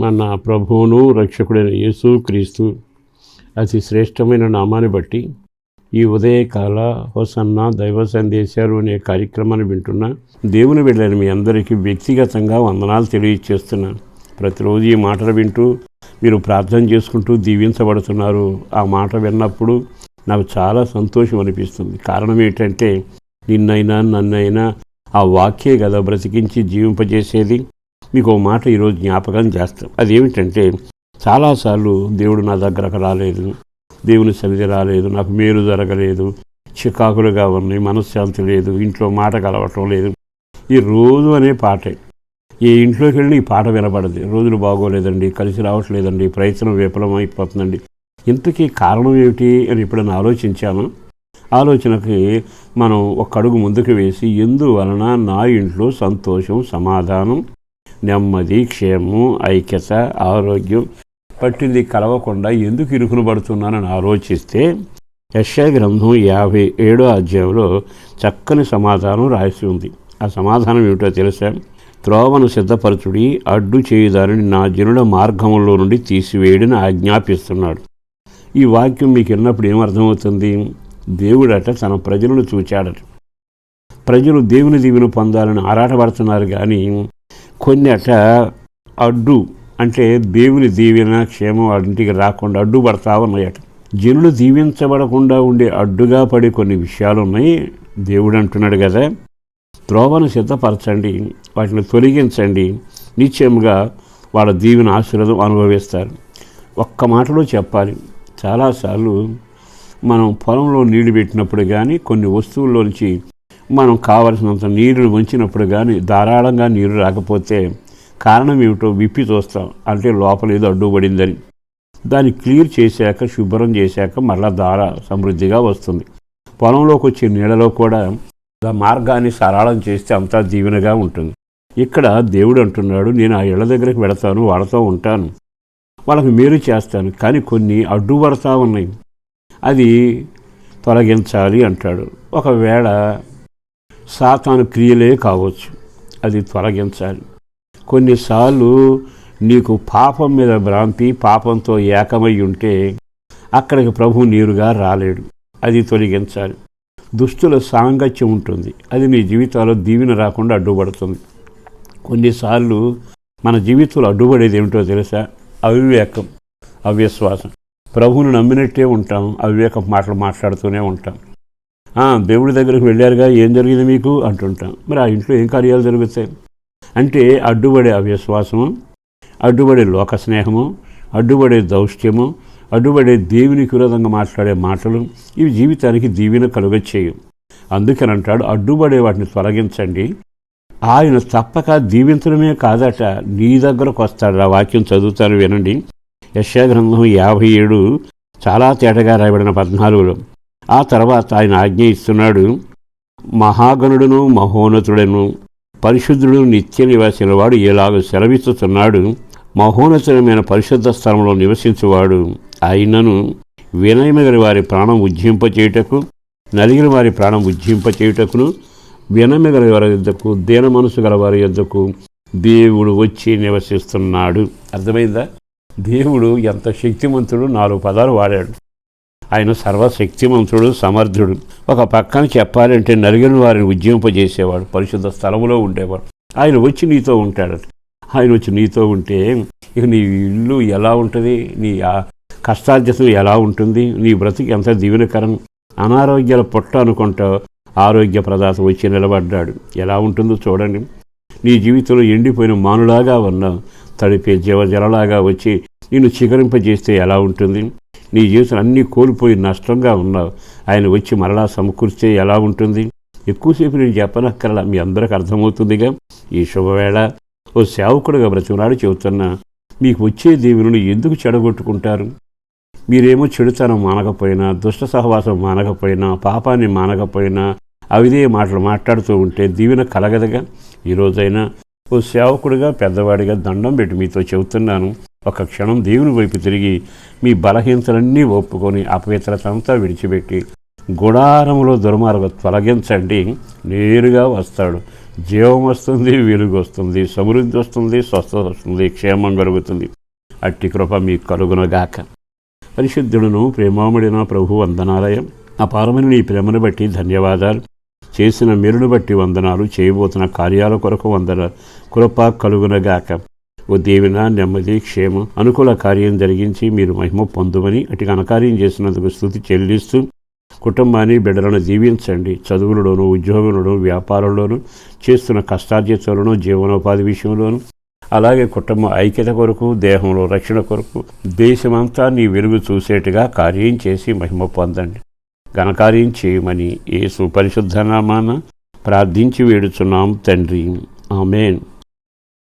మన ప్రభువును రక్షకుడైన యేసు క్రీస్తు అతి శ్రేష్టమైన నామాన్ని బట్టి ఈ ఉదయకాల హోసన్న దైవ సందేశాలు అనే కార్యక్రమాన్ని వింటున్న దేవుని వెళ్ళని మీ అందరికీ వ్యక్తిగతంగా వందనాలు తెలియజేస్తున్నాను ప్రతిరోజు ఈ మాటలు వింటూ మీరు ప్రార్థన చేసుకుంటూ దీవించబడుతున్నారు. ఆ మాట విన్నప్పుడు నాకు చాలా సంతోషం అనిపిస్తుంది. కారణం ఏంటంటే నిన్నైనా నన్నైనా ఆ వాక్యే కదా బ్రతికించి జీవింపజేసేది. మీకు ఓ మాట ఈరోజు జ్ఞాపకం చేస్తాం. అదేమిటంటే చాలాసార్లు దేవుడు నా దగ్గరకు రాలేదు దేవుని సన్నిధి రాలేదు నాకు మేలు జరగలేదు చికాకులుగా ఉన్నాయి మనశ్శాంతి లేదు ఇంట్లో మాట కలవటం లేదు. ఈ రోజు అనే పాటే. ఏ ఇంట్లోకి వెళ్ళి ఈ పాట వినపడదు రోజులు బాగోలేదండి కలిసి రావట్లేదండి ప్రయత్నం విఫలమైపోతుందండి. ఇంతకీ కారణం ఏమిటి అని ఎప్పుడైనా ఆలోచించాను ఆలోచనకి మనం ఒక అడుగు ముందుకు వేసి ఎందువలన నా ఇంట్లో సంతోషం సమాధానం నెమ్మది క్షేమం ఐక్యత ఆరోగ్యం పట్టింది కలవకుండా ఎందుకు ఇరుకును పడుతున్నానని ఆలోచిస్తే యశయ గ్రంథం యాభై ఏడో అధ్యాయంలో చక్కని సమాధానం రాసి ఉంది. ఆ సమాధానం ఏమిటో తెలుసా? త్రోవను సిద్ధపరచుడి అడ్డు చేయుదారిని నా జనుల మార్గంలో నుండి తీసివేయడని ఆజ్ఞాపిస్తున్నాడు. ఈ వాక్యం మీకు విన్నప్పుడు ఏమర్థమవుతుంది దేవుడట తన ప్రజలను చూచాడట. ప్రజలు దేవుని దీవెను పొందాలని ఆరాటపడుతున్నారు కానీ కొన్ని అట అడ్డు అంటే దేవుని దీవెన క్షేమం ఇంటికి రాకుండా అడ్డుపడతా ఉన్నాయట. జనులు దీవించబడకుండా ఉండే అడ్డుగా పడే కొన్ని విషయాలు ఉన్నాయి దేవుడు అంటున్నాడు కదా త్రోవను సిద్ధపరచండి వాటిని తొలగించండి. నిశ్చయముగా వాళ్ళ దీవెన ఆశీర్వాదం అనుభవిస్తారు. ఒక్క మాటలో చెప్పాలి. చాలాసార్లు మనం పొలంలో నీళ్ళు పెట్టినప్పుడు కానీ కొన్ని వస్తువుల్లోంచి మనం కావలసినంత నీరు ఉంచినప్పుడు కానీ ధారాళంగా నీరు రాకపోతే కారణం ఏమిటో విప్పి చూస్తాం. అంటే లోపల ఏదో అడ్డుపడిందని దాన్ని క్లియర్ చేశాక శుభ్రం చేశాక మళ్ళా ధార సమృద్ధిగా వస్తుంది. పొలంలోకి వచ్చే నీళ్ళలో కూడా మార్గాన్ని సరళం చేస్తే అంతా దీవెనగా ఉంటుంది. ఇక్కడ దేవుడు అంటున్నాడు నేను ఆ ఇళ్ళ దగ్గరికి వెళతాను వాడుతూ ఉంటాను. వాళ్ళకి మేలు చేస్తాను కానీ కొన్ని అడ్డుపడతా ఉన్నాయి. అది తొలగించాలి అంటాడు. ఒకవేళ సాతాను క్రియలే కావచ్చు. అది తొలగించాలి. కొన్నిసార్లు నీకు పాపం మీద భ్రాంతి పాపంతో ఏకమై ఉంటే అక్కడికి ప్రభు నీరుగా రాలేడు. అది తొలగించాలి. దుస్తుల సాంగత్యం ఉంటుంది. అది నీ జీవితాల్లో దీవెన రాకుండా అడ్డుపడుతుంది. కొన్నిసార్లు మన జీవితంలో అడ్డుపడేది ఏమిటో తెలుసా? అవివేకం అవిశ్వాసం. ప్రభువును నమ్మినట్టే ఉంటాం అవివేకం మాటలు మాట్లాడుతూనే ఉంటాం. దేవుడి దగ్గరికి వెళ్ళారుగా ఏం జరిగింది మీకు? అంటుంటాం. మరి ఆ ఇంట్లో ఏం కార్యాలు జరుగుతాయి? అంటే అడ్డుపడే అవిశ్వాసము అడ్డుపడే లోక స్నేహము అడ్డుపడే దౌష్ట్యము అడ్డుపడే దేవునికి విరోధంగా మాట్లాడే మాటలు ఇవి జీవితానికి దీవెన కలుగచ్చేయు అందుకని అంటాడు అడ్డుపడే వాటిని తొలగించండి. ఆయన తప్పక దీవించడమే కాదట. నీ దగ్గరకు వస్తాడు. ఆ వాక్యం చదువుతాను వినండి. యశా గ్రంథం యాభై ఏడు చాలా తేటగా రాయబడిన పద్నాలుగులో. ఆ తర్వాత ఆయన ఆజ్ఞ ఇస్తున్నాడు మహాగణుడును మహోన్నతుడను పరిశుద్ధుడు నిత్య నివాసిన వాడు ఎలాగో సెలవిస్తున్నాడు మహోన్నతమైన పరిశుద్ధ స్థలంలో నివసించువాడు. ఆయనను వినయమగలి వారి ప్రాణం ఉజ్జింపచేయుటకు నలిగిన వారి ప్రాణం ఉజ్జింపచేయుటకును వినయమగల వారి యొద్దకు దీన మనసు గల వారి యొద్దకు దేవుడు వచ్చి నివసిస్తున్నాడు. అర్థమైందా? దేవుడు ఎంత శక్తిమంతుడు నాలుగు పదాలు వాడాడు. ఆయన సర్వశక్తిమంతుడు సమర్థుడు. ఒక పక్కన చెప్పాలంటే నలిగిన వారిని ఉజ్జింపజేసేవాడు పరిశుద్ధ స్థలంలో ఉండేవాడు. ఆయన వచ్చి నీతో ఉంటాడు ఆయన వచ్చి నీతో ఉంటే ఇక నీ ఇల్లు ఎలా ఉంటుంది? నీ ఆ కష్టార్జితం ఎలా ఉంటుంది? నీ బ్రతికి ఎంత దీవెనకరం? అనారోగ్యాల పొట్ట అనుకుంటా ఆరోగ్య ప్రదాత వచ్చి నిలబడ్డాడు. ఎలా ఉంటుందో చూడండి. నీ జీవితంలో ఎండిపోయిన మానులాగా ఉన్న తడిపే జీవజలలాగా వచ్చి నిన్ను చికరింపజేస్తే ఎలా ఉంటుంది? నీ జీవితం అన్నీ కోల్పోయి నష్టంగా ఉన్నావు. ఆయన వచ్చి మరలా సమకూర్స్తే ఎలా ఉంటుంది? ఎక్కువసేపు నేను చెప్పనక్కర్లా మీ అందరికి అర్థమవుతుందిగా? ఈ శుభవేళ ఓ సేవకుడుగా బ్రతిమలాడు చెబుతున్నా మీకు వచ్చే దేవుని ఎందుకు చెడగొట్టుకుంటారు? మీరేమో చెడుతనం మానకపోయినా దుష్ట సహవాసం మానకపోయినా పాపాన్ని మానకపోయినా అవిదే మాటలు మాట్లాడుతూ ఉంటే దీవెన కలగదగా? ఈరోజైనా ఓ సేవకుడిగా పెద్దవాడిగా దండం పెట్టి మీతో చెబుతున్నాను. ఒక క్షణం దేవుని వైపు తిరిగి మీ బలహీనతలన్నీ ఒప్పుకొని అపవిత్రతంతా విడిచిపెట్టి గుడారంలో దుర్మార్గ తొలగించండి. నేరుగా వస్తాడు. జీవం వస్తుంది వెలుగు వస్తుంది సమృద్ధి వస్తుంది స్వస్థత వస్తుంది క్షేమం కలుగుతుంది. అట్టి కృప మీకు కలుగునగాక పరిశుద్ధుడును ప్రేమాముడిన ప్రభు వందనాలయం. అపారమైన నీ ప్రేమను బట్టి ధన్యవాదాలు. చేసిన మేలును బట్టి వందనాలు చేయబోతున్న కార్యాల కొరకు వందన కృప కలుగునగాక. ఓ దేవిన నెమ్మది క్షేమం అనుకూల కార్యం జరిగించి మీరు మహిమ పొందుమని అటు ఘనకార్యం చేసినందుకు స్థుతి చెల్లిస్తూ కుటుంబాన్ని బిడ్డలను దీవించండి చదువులలోను ఉద్యోగంలోను వ్యాపారంలోను చేస్తున్న కష్టార్జితంలోను జీవనోపాధి విషయంలోను అలాగే కుటుంబ ఐక్యత కొరకు దేహంలో రక్షణ కొరకు దేశమంతా నీ వెలుగు చూసేట్టుగా కార్యం చేసి మహిమ పొందండి. ఘనకార్యం చేయమని ఏ సుపరిశుద్ధనామాన ప్రార్థించి వేడుచున్నాం తండ్రి. ఆమెన్.